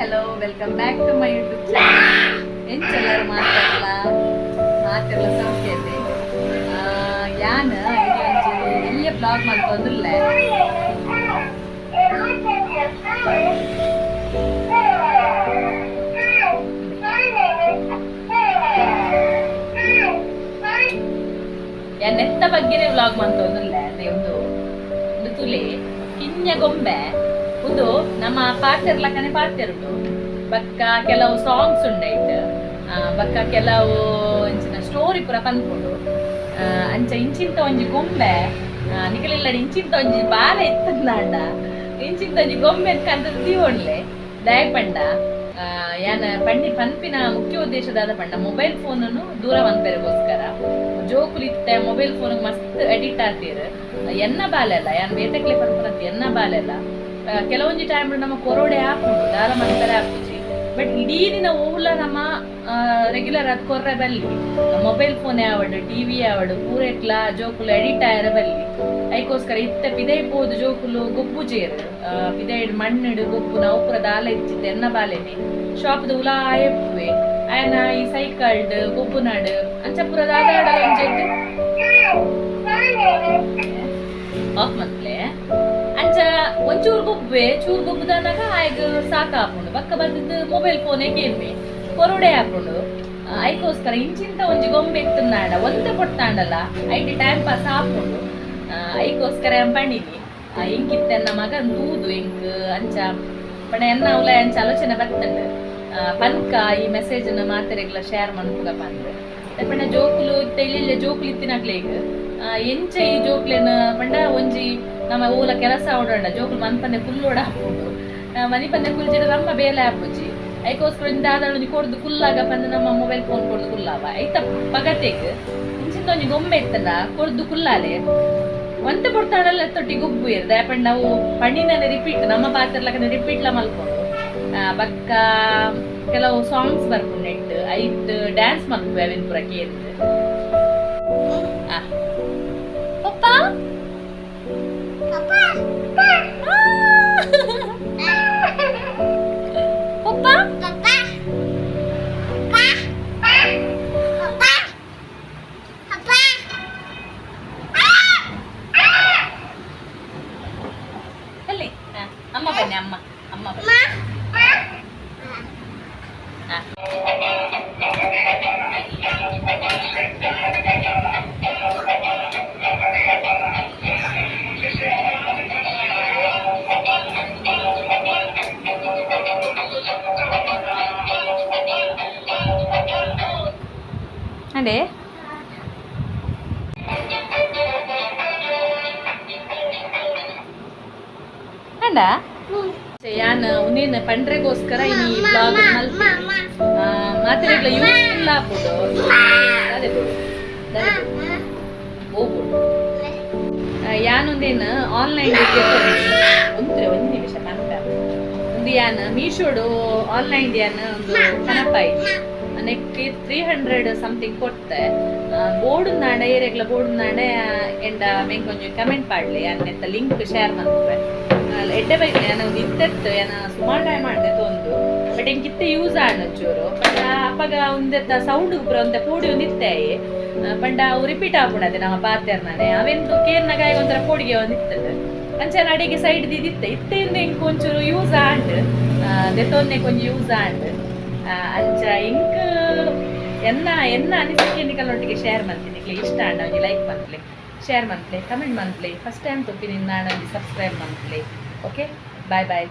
Hello welcome back to my YouTube channel ಏನು ಚೆಲ್ಲರು ಮಾತಾಡಲ್ಲ ಮಾತೆಲ್ಲ ಸೌಖ್ಯತೆ ಯಾನ ಇಲ್ಲೇ ಬ್ಲಾಗ್ ಮಾಡ್ಕೊಂಡಿಲ್ಲ ನೆತ್ತ ಬಗ್ಗೆನೇ ವ್ಲಾಗ್ ಮಾಡ್ತಾ ಒಂದು ಒಂದು ತುಲೆ ಕಿಂಜ ಗೊಂಬೆ ಒಂದು ನಮ್ಮ ಪಾಡ್ತಿರ್ಲ ಕನೆ ಉಂಡು ಬಕ್ಕ ಕೆಲವು ಸಾಂಗ್ಸ್ ಉಂಡೈಟ್ ಬಕ್ಕ ಕೆಲವು ಇಂಚಿನ ಸ್ಟೋರಿ ಪೂರ ಪನ್ಪುಂಡು ಅಂಚ ಇಂಚಿಂತ ಒಂಜಿ ಗೊಂಬೆ ಆ, ನಿಕಲಿಲ್ಲ ಇಂಚಿಂತ ಒಂಜಿ ಬಾಲೆ ಇತ್ತಂದಾಂಡ ಇಂಚಿಂತ ಒಂಜಿ ಗೊಂಬೆ ಕಂತ ತೀವೊಂಡ್ಲೆ ದಯ ಪಂಡ ಯಾನ ಪಂಡಿ ಪನ್ಪಿನ ಮುಖ್ಯ ಉದ್ದೇಶದಾದ ಪಂಡ ಮೊಬೈಲ್ ಫೋನನ್ನು ದೂರ ಬಂದರಿಗೋಸ್ಕರ ಜೋಕುಲಿತ್ತೆ ಮೊಬೈಲ್ ಫೋನ್ ಮಸ್ತ್ ಎಡಿಟ್ ಆಗ್ತೀರ. ಎನ್ನ ಬಾಲೆಲ್ಲ ಯಾನ್ ಬೇತಕ್ಲೆ ಪನ್ಪನಂತ ಎನ್ನ ಬಾಲೆಲ್ಲ ಆ, ಕೆಲವೊಂಜಿ ಟೈಮ್ ನಮ್ಮ ಕೊರೋಡೆ ಹಾಕೊಂಡು ದಾರ ಮಾಡ್ತಾರೆ ಹಾಕುಜಿ ಬಟ್ ಇಡೀ ದಿನ ಓಲ ನಮ್ಮ ರೆಗ್ಯುಲರ್ ಅದು ಕೊರ್ರೆ ಬಲ್ಲಿ. ಮೊಬೈಲ್ ಫೋನ್ ಯಾವಡು ಟಿವಿ ಯಾವಡು ಪೂರೆಟ್ಲ ಜೋಕುಲು ಎಡಿಟ್ ಆಯರ ಬಲ್ಲಿ. ಅದಕ್ಕೋಸ್ಕರ ಇತ್ತ ಪಿದೈ ಪೋದು ಜೋಕುಲು ಗೊಬ್ಬು ಜೇರ್. ಪಿದೈ ಮಣ್ಣಿಡು ಗೊಬ್ಬು ನಾವು ಪೂರ ದಾಲ ಇಚ್ಚಿತ್ತು ಎನ್ನ ಬಾಲೆನೆ ಶಾಪ್ದು ಉಲ ಆಯಪ್ಪುವೆ ಆಯನ ಈ ಸೈಕಲ್ಡ್ ಗೊಬ್ಬು ನಾಡು. ಅಂಚ ಪೂರ ದಾದಾಡ ಒಂಚೂರು ಬೊಬ್ಬೆ ಚೂರು ಗೊಬ್ಬುದನಾಗ ಆಯ್ಗ ಸಾಕಾಪುಂಡು ಬಕ್ಕ ಬಂದಿದ್ದು ಮೊಬೈಲ್ ಫೋನೇ ಕೇಳ್ಮೆ ಕೊರಡೆ ಹಾಕೊಂಡು ಐಕೋಸ್ಕರ ಇಂಚಿಂತ ಒಂಜಿ ಗೊಂಬೆ ಇತ್ತುನಾಡ ಒಂದೇ ಕೊಡ್ತಾಂಡಲ್ಲ ಐಟಿ ಟೈಮ್ ಪಾಸ್ ಹಾಕೊಂಡು ಐಕೋಸ್ಕರ ಪಣಿನಿ ಇಂಕಿತ್ತ ನನ್ನ ಮಗ ದೂದು ಇಂಕ್, ಅಂಚ, ಪಣ ಎನ್ನ ಉಲ ಅಂಚ ಆಲೋಚನೆ ಬರ್ತಂಡು. ಪನ್ಕ ಈ ಮೆಸೇಜ್ ಮಾತೆರೆಗ್ಲ ಶೇರ್ ಮನ್ಪುಗ ಪಂದ್ ಪಂಡ ಜೋಕುಲು ತೆಲಿಲ್ಲ ಜೋಕುಲು ಈಗ. ಎಂಚ ಈ ಜೋಕ್ಲೆನ ಪಂಡ ಒಂಜಿ ನಮ್ಮ ಊಲ ಕೆಲಸ ಓಡಾಂಡ ಜೋಕುಲು ಮನ್ಪಂದೆ ಫುಲ್ ಓಡ ಹಾಕೊಂಡು ಮನಿ ಪಂದೆ ಕುಲ್ಜಿಡ ನಮ್ಮ ಬೇಲೆ ಆಪುಜಿ ಐಕೋಸ್ಕರ ಇಂದ ಆದಳು ಕೊಡ್ದು ಕುಲ್ಲಾಗ ಪಂದ ನಮ್ಮ ಮೊಬೈಲ್ ಫೋನ್ ಕೊಡ್ದು ಕುಲ್ಲಾವ ಐತ ಪಗತೆಗ್. ಇಂಚಿಂದ ಒಂಜಿ ಗೊಂಬೆ ಇತ್ತಲ್ಲ, ಕೊಡ್ದು ಕುಲ್ಲಾಲೆ ಒಂತ ಕೊಡ್ತಾಡಲ್ಲ ತೊಟ್ಟಿ ಗುಬ್ಬು ಇರ್ದ. ಪಂಡ ನಾವು ಪಣ್ಣಿನ ರಿಪೀಟ್ ನಮ್ಮ ಪಾತ್ರಲಕನೆ ರಿಪೀಟ್ಲ ಮಲ್ಕೊಂಡು. ಬಕ್ಕ, ಕೆಲವು ಸಾಂಗ್ಸ್ ಬರ್ಕೊಂಡೆಟ್ ಐಟ್ ಡ್ಯಾನ್ಸ್ ಮಲ್ಪು ಅವಿನ ಪುರ ಪಪ್ಪ? Papa? Papa? Papa? Papa? Papa? അല്ലേ അമ്മ പിന്നെ അമ്മ ಅದೇ ಅಂಡ ಯಾನ್ ಉಂದೇನ ಪಂಡ್ರೆಗೋಸ್ಕರ ಈ ಬ್ಲಾಗ್ ಮಾತ್ರೆಗಳ ಯೂಸ್ಫುಲ್ ಆಗ್ಬೋದು ಅದೇ ಯಾನೊಂದೇನು ಆನ್ಲೈನ್ ಒಂದ್ರೆ, ಒಂದು ನಿಮಿಷ ಕನಪ ಒಂದು ಯಾನ್ ಮೀಶೋಡು ಆನ್ಲೈನ್ ಯಾನ್ ಒಂದು ಕನಪ ನೆಕ್ಸ್ಟ್ ತ್ರೀ ಹಂಡ್ರೆಡ್ ಸಮಥಿಂಗ್ ಕೊಟ್ಟೆ. ಬೋರ್ಡ್ ನಾಡೆ ಏರಿಯಾಗ್ಲ ಬೋರ್ಡ್ ನಾಡೆ ಎಂಡ ಮೆಂಗ್ ಕೊಂಚ ಕಮೆಂಟ್ ಪಾಡ್ಲಿ ಅನ್ನೆತ್ತ ಲಿಂಕ್ ಶೇರ್ ಮಾಡ್ತಾರೆ ಎಡ್ಡೆ ಬೈ ನಾನು ಇದ್ದತ್ತು ಏನ ಸುಮಾರು ಟೈಮ್ ಮಾಡಿದೆ ತೊಂದು. ಬಟ್ ಹೆಂಗ್ ಕಿತ್ತೆ ಯೂಸ್ ಆಡ್ ಒಂಚೂರು. ಬಟ್ ಅಪ್ಪಗ ಒಂದೆತ್ತ ಸೌಂಡ್ ಪುರ ಒಂದ ಪೋಡಿ ಒಂದು ಇತ್ತಾಯಿ ಪಂಡ ಅವು ರಿಪೀಟ್ ಆಗ್ಬಿಡದೆ ನಮ್ಮ ಪಾತ್ಯರ್ನಾನೆ ಅವೆಂದು ಕೇರ್ನಾಗ ಒಂಥರ ಪೋಡಿಗೆ ಒಂದು ಇತ್ತದ. ಅಂಚೆ ಅಡಿಗೆ ಸೈಡ್ ದಿದಿತ್ತೆ ಇತ್ತೆಯಿಂದ ಹೆಂಗ್ ಒಂಚೂರು ಯೂಸ್ ಆಂಡ್ ದೆತ್ತೊನ್ನೆ ಕೊಂಚ ಯೂಸ್ ಆಂಡ್ ಅಂಚ ಇಂಕ್ ಎನ್ನ ಎನ್ನ ಅನಿಸಿಕೆ ನಿಕಲೊಟ್ಟಿಗೆ ಶೇರ್ ಮಾಡ್ತೀನಿ ಇಷ್ಟ ಒಂಜಿ ಲೈಕ್ ಮಂತ್ಲಿ ಶೇರ್ ಮಂತ್ಲಿ ಕಮೆಂಟ್ ಮಂತ್ಲಿ ಫಸ್ಟ್ ಟೈಮ್ ತೊಪ್ಪಿ ನಿನ್ನ ಸಬ್ಸ್ಕ್ರೈಬ್ ಮಂತ್ಲಿ ಓಕೆ ಬಾಯ್ ಬಾಯ್